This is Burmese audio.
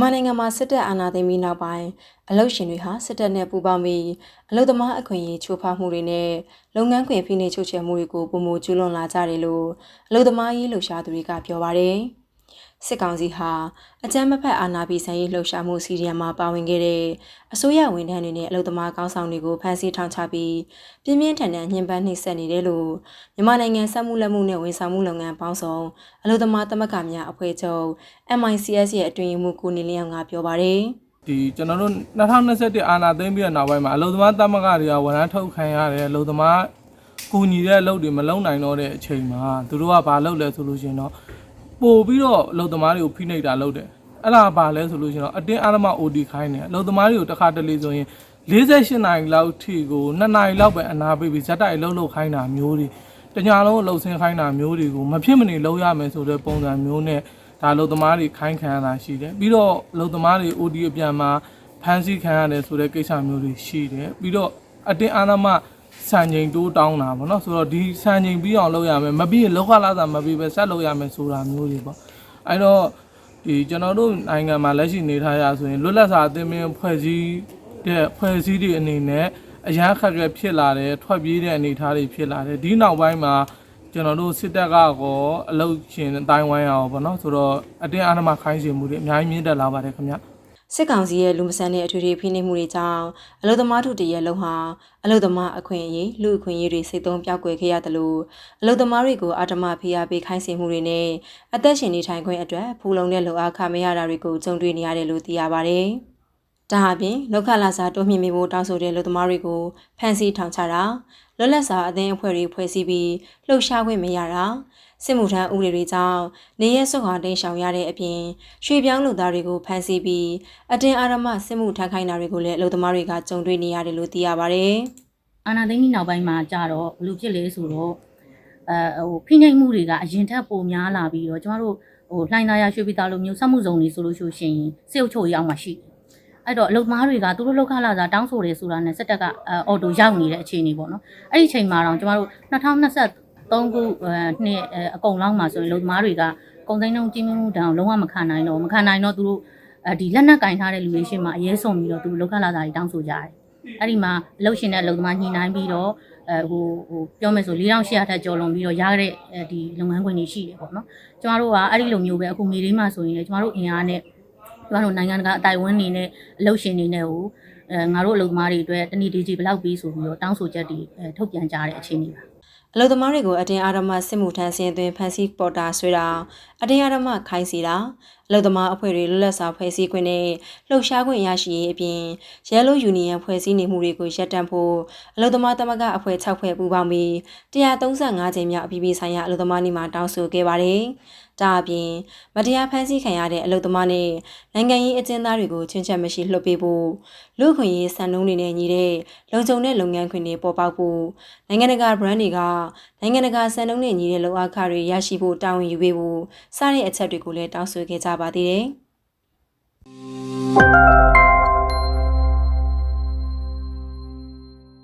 မြန်မာနိုင်ငံမှာစစ်တပ်အာဏာသိမ်းပြီးနောက်ပိုင်းအလုတ်ရှင်တွေဟာစစ်တပ်နဲ့ပူးပေါင်းပြီးအလုတ်သမားအခွင့်အရေးချိုးဖောက်မှုတွေနဲ့လုပ်ငန်းခွင်ဖိနှိပ်ချုပ်ချယ်မှုတွေကိုပုံမကျူးလွန်လာကြတယ်လို့အလုတ်သမားရေးလှုပ်ရှားသူတွေကပြောပါတယ်။ စစ်ကောင်စီဟာအကြမ်းမဖက်အာဏာပြည်ဆိုင်ရေးလှုပ်ရှားမှုစီရီယံမှာပါဝင်ခဲ့တဲ့အစိုးရဝန်ထမ်းတွေနဲ့အလုပ်သမားကောင်းဆောင်တွေကိုဖမ်းဆီးထောင်ချပြီးပြင်းပြင်းထန်ထန်ညှဉ်းပန်းနှိပ်စက်နေတယ်လို့မြန်မာနိုင်ငံစက်မှုလက်မှုနဲ့ဝန်ဆောင်မှုလုပ်ငန်းပေါင်းစုံအလုပ်သမားသမဂ္ဂများအဖွဲ့ချုပ် MICS ရဲ့အတွင်မှုကိုနေလျောင်ကပြောပါတယ်။ဒီကျွန်တော်တို့2021အာဏာသိမ်းပြီးတဲ့နောက်ပိုင်းမှာအလုံသမားတမကတွေကဝန်ထမ်းထုတ်ခံရတယ်အလုံသမားကူညီတဲ့အလုပ်တွေမလုပ်နိုင်တော့တဲ့အချိန်မှာသူတို့ကဘာလုပ်လဲဆိုလို့ရှိရင်တော့ ပို့ပြီးတော့အလုံသမားတွေကိုဖိနှိပ်တာလုပ်တယ်အဲ့ဒါဘာလဲဆိုလို့ရှိရင်တော့အတင်းအားမ OD ခိုင်းတယ်အလုံသမားတွေကိုတစ်ခါတလေဆိုရင်48နိုင်လောက်ထိကို2နိုင်လောက်ပဲအနာပေးပြီးဇက်တိုက်အလုပ်လုပ်ခိုင်းတာမျိုးတွေတညာလုံးအလုပ်ဆင်းခိုင်းတာမျိုးတွေကိုမဖြစ်မနေလုပ်ရမယ်ဆိုတဲ့ပုံစံမျိုးနဲ့ဒါလုံသမားတွေခိုင်းခံရတာရှိတယ်ပြီးတော့လုံသမားတွေ OD အပြန်မှာဖမ်းဆီးခံရတယ်ဆိုတဲ့ကိစ္စမျိုးတွေရှိတယ်ပြီးတော့အတင်းအာဏာမ စံချိန်တိုးတောင်းတာပေါ့နော်ဆိုတော့ဒီစံချိန်ပြီးအောင်လုပ်ရမယ်မပြီးရင်လောက်ခလာတာမပြီးပဲဆက်လုပ်ရမယ်ဆိုတာမျိုးတွေပေါ့အဲ့တော့ဒီကျွန်တော်တို့နိုင်ငံမှာလက်ရှိနေထားရဆိုရင်လွတ်လပ်စွာအသင်းမင်းဖွဲ့စည်းတဲ့ဖွဲ့စည်းတွေအနေနဲ့အရန်ခက်ခဲဖြစ်လာတယ်ထွက်ပြေးတဲ့အနေအထားတွေဖြစ်လာတယ်ဒီနောက်ပိုင်းမှာကျွန်တော်တို့စစ်တပ်ကကောအလုတ်ရှင်အတိုင်းဝိုင်းအောင်ပေါ့နော်ဆိုတော့အတင်းအာဏာမခိုင်းစေမှုတွေအများကြီးမြင့်တက်လာပါတယ်ခင်ဗျ စစ်ကောင်စီရဲ့လူမဆန်တဲ့အထွေထွေဖိနှိပ်မှုတွေကြောင့်အလုသမားတို့တရဲ့လုံဟာအလုသမားအခွင့်အရေးလူအခွင့်အရေးတွေစိတ်သုံးပြောက်ကွယ်ခဲ့ရတယ်လို့အလုသမားတွေကိုအာတမဖိအားပေးခိုင်းစေမှုတွေနဲ့အသက်ရှင်နေထိုင်ခွင့်အတွက်ဖူလုံတဲ့လုံအားခမရတာတွေကိုကြုံတွေ့နေရတယ်လို့သိရပါတယ်။ ဒါအပြင်လောက်ခလာစာတိုးမြင့်မိဖို့တောင်းဆိုတဲ့လူသမားတွေကိုဖမ်းဆီးထောင်ချတာလွတ်လပ်စွာအသင်းအဖွဲ့တွေဖွဲ့စည်းပြီးလှုပ်ရှားခွင့်မရတာစစ်မှုထမ်းဥပဒေတွေကြောင့်နေရဲစွတ်ခွာတိန်ရှောင်ရတဲ့အပြင်ရွှေပြောင်းလူသားတွေကိုဖမ်းဆီးပြီးအတင်းအာရမစစ်မှုထမ်းခိုင်းတာတွေကိုလည်းအလုပ်သမားတွေကကြုံတွေ့နေရတယ်လို့သိရပါတယ်အာနာသိန်းကြီးနောက်ပိုင်းမှာကြတော့ဘယ်လိုဖြစ်လဲဆိုတော့အဲဟိုဖိနှိပ်မှုတွေကအရင်ထက်ပိုများလာပြီးတော့ကျမတို့ဟိုလှိုင်းသားရရွှေပြည်သားလိုမျိုးစက်မှုဇုံတွေဆိုလို့ရှိရင်စေုပ်ချိုရောက်မှရှိတယ် အဲ့တော့အလုပ်သမားတွေကသူတို့လောက်ခလာစားတောင်းဆိုတယ်ဆိုတာနဲ့စက်တက်ကအော်တိုရောက်နေတဲ့အခြေအနေပေါ့နော်အဲ့ဒီအချိန်မှာတော့ကျမတို့2023ခုနှစ်အကုန်လောက်မှာဆိုရင်အလုပ်သမားတွေကကုန်စိမ်းနှုန်းကြီးမြင့်မှုတောင်လုံးဝမခံနိုင်တော့မခံနိုင်တော့သူတို့ဒီလက်နက်ကင်ထားတဲ့လူတွေရှင်းမှာအရေးဆုံးပြီးတော့သူတို့လောက်ခလာစားတွေတောင်းဆိုကြတယ်အဲ့ဒီမှာအလုပ်ရှင်နဲ့အလုပ်သမားညှိနှိုင်းပြီးတော့အဲဟိုဟိုပြောမယ်ဆို4800ထက်ကျော်လွန်ပြီးတော့ရတဲ့ဒီလုပ်ငန်းခွင်တွေရှိတယ်ပေါ့နော်ကျမတို့ကအဲ့ဒီလိုမျိုးပဲအခုမေလေးမှာဆိုရင်လေကျမတို့အင်အားနဲ့ ကျမတို့နိုင်ငံတကာအတိုင်ဝန်းနေနဲ့အလုပ်ရှင်နေနဲ့ဟိုအဲငါတို့အလုပ်သမားတွေအတွက်တနည်းတကြီးဘယ်လောက်ပြီးဆိုပြီးတော့တောင်းဆိုချက်တွေထုတ်ပြန်ကြတဲ့အခြေအနေပါအလုပ်သမားတွေကိုအတင်းအာရမစစ်မှုထမ်းဆင်းသွင်းဖန်ဆီးပေါ်တာဆွဲတာအတင်းအာရမခိုင်းစီတာ အလုပ်သမားအဖွဲ့တွေလွတ်လပ်စွာဖွဲ့စည်းခွင့်နဲ့လှုပ်ရှားခွင့်ရရှိရေးအပြင်ရဲလိုယူနီယံဖွဲ့စည်းနေမှုတွေကိုရပ်တန့်ဖို့အလုပ်သမားသမဂ္ဂအဖွဲ့6ဖွဲ့ပူးပေါင်းပြီး135ကြိမ်မြောက်အပြည်ပြည်ဆိုင်ရာအလုပ်သမားနေ့မှာတောင်းဆိုခဲ့ပါတယ်။ဒါအပြင်မတရားဖမ်းဆီးခံရတဲ့အလုပ်သမားနဲ့နိုင်ငံရေးအကျဉ်းသားတွေကိုချင်းချက်မရှိလွှတ်ပေးဖို့လူခွင့်ရေးစံနှုန်းတွေနဲ့ညီတဲ့လုံခြုံတဲ့လုပ်ငန်းခွင်တွေပေါ်ပေါက်ဖို့နိုင်ငံတကာ brand တွေကနိုင်ငံတကာစံနှုန်းနဲ့ညီတဲ့လုပ်အားခတွေရရှိဖို့တာဝန်ယူပေးဖို့စတဲ့အချက်တွေကိုလည်းတောင်းဆိုခဲ့ကြပါသေးတယ်။